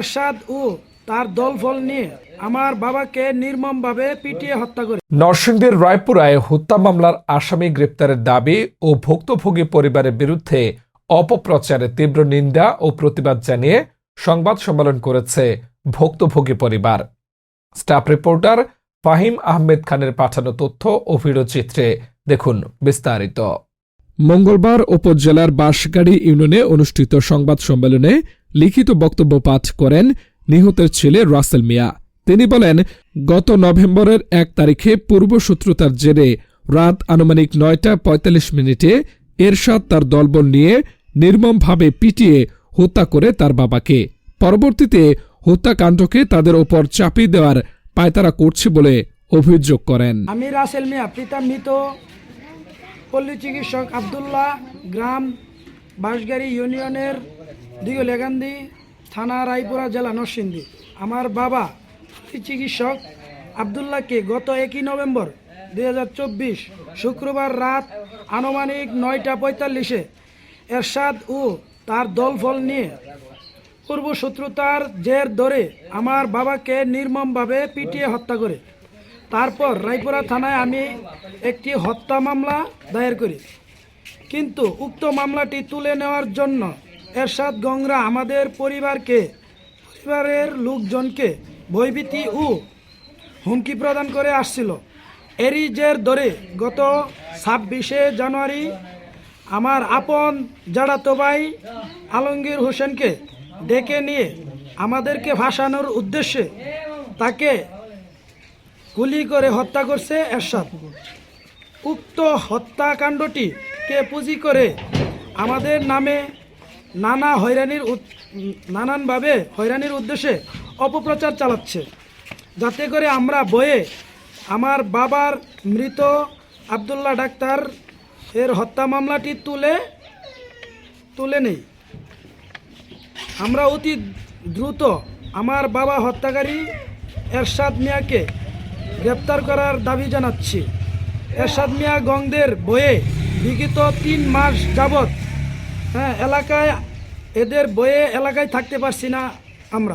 এরশাদ ও তার দলফল নিয়ে আমার বাবাকে নির্মমভাবে পিটিয়ে হত্যা করে। নরসিংদীর রায়পুরায় হত্যা মামলার আসামি গ্রেপ্তারের দাবি ও ভুক্তভোগী পরিবারের বিরুদ্ধে অপপ্রচারে তীব্র নিন্দা ও প্রতিবাদ জানিয়ে সংবাদ সম্মেলন করেছে ভুক্তভোগী পরিবার। স্টাফ রিপোর্টার ফাহিম আহমেদ খানের পাঠানো তথ্য ও ভিডিওচিত্রে দেখুন বিস্তারিত। মঙ্গলবার উপজেলার বাঁশগাড়ি ইউনিয়নে অনুষ্ঠিত সংবাদ সম্মেলনে লিখিত বক্তব্য পাঠ করেন নিহতের ছেলে রাসেল মিয়া। তিনি বলেন, গত নভেম্বরের এক তারিখে পূর্বশত্রুতার জেরে রাত আনুমানিক নয়টা পঁয়তাল্লিশ মিনিটে এরশাদ তার দলবল নিয়ে নির্মমভাবে পিটিয়ে হত্যা করে তার বাবাকে। পরবর্তীতে হত্যাকাণ্ডকে তাদের ওপর চাপিয়ে দেওয়ার পায়তারা করছে বলে অভিযোগ করেন। আমি রাসেল মিয়া, পিতা মৃত, পল্লী চিকিৎসক আবদুল্লাহ গ্রাম বাঁশগাড়ি ইউনিয়নের দিগলেগান্দি থানা রায়পুরা জেলা নরসিংদী। আমার বাবা চিকিৎসক আবদুল্লাহকে গত একই নভেম্বর দু হাজার চব্বিশ শুক্রবার রাত আনুমানিক নয়টা পঁয়তাল্লিশে এরশাদ ও তার দলফল নিয়ে পূর্ব শত্রুতার জের ধরে আমার বাবাকে নির্মমভাবে পিটিয়ে হত্যা করে। তারপর রায়পুরা থানায় আমি একটি হত্যা মামলা দায়ের করি। কিন্তু উক্ত মামলাটি তুলে নেওয়ার জন্য এরশাদ গংরা আমাদের পরিবারকে, পরিবারের লোকজনকে ভয়ভীতি ও হুমকি প্রদান করে আসছিল। এরই জের ধরে গত ছাব্বিশে জানুয়ারি আমার আপন জাড়াতো ভাই আলমগীর হোসেনকে ডেকে নিয়ে আমাদেরকে ভাসানোর উদ্দেশ্যে তাকে গুলি করে হত্যা করছে এরশাদ। উক্ত হত্যাকাণ্ডটিকে পুঁজি করে আমাদের নামে নানা হয়রানির নানানভাবে হয়রানির উদ্দেশ্যে অপপ্রচার চালাচ্ছে। যাতে করে আমরা বয়ে আমার বাবার মৃত আবদুল্লাহ ডাক্তার এর হত্যা মামলাটি তুলে তুলে নেই। আমরা অতি দ্রুত আমার বাবা হত্যাকারী এরশাদ মিয়াকে গ্রেপ্তার করার দাবি জানাচ্ছি। এরশাদ মিয়া গংদের বয়ে বিগত তিন মাস যাবৎ হ্যাঁ এলাকায় এদের বয়ে এলাকায় থাকতে পারছি না আমরা।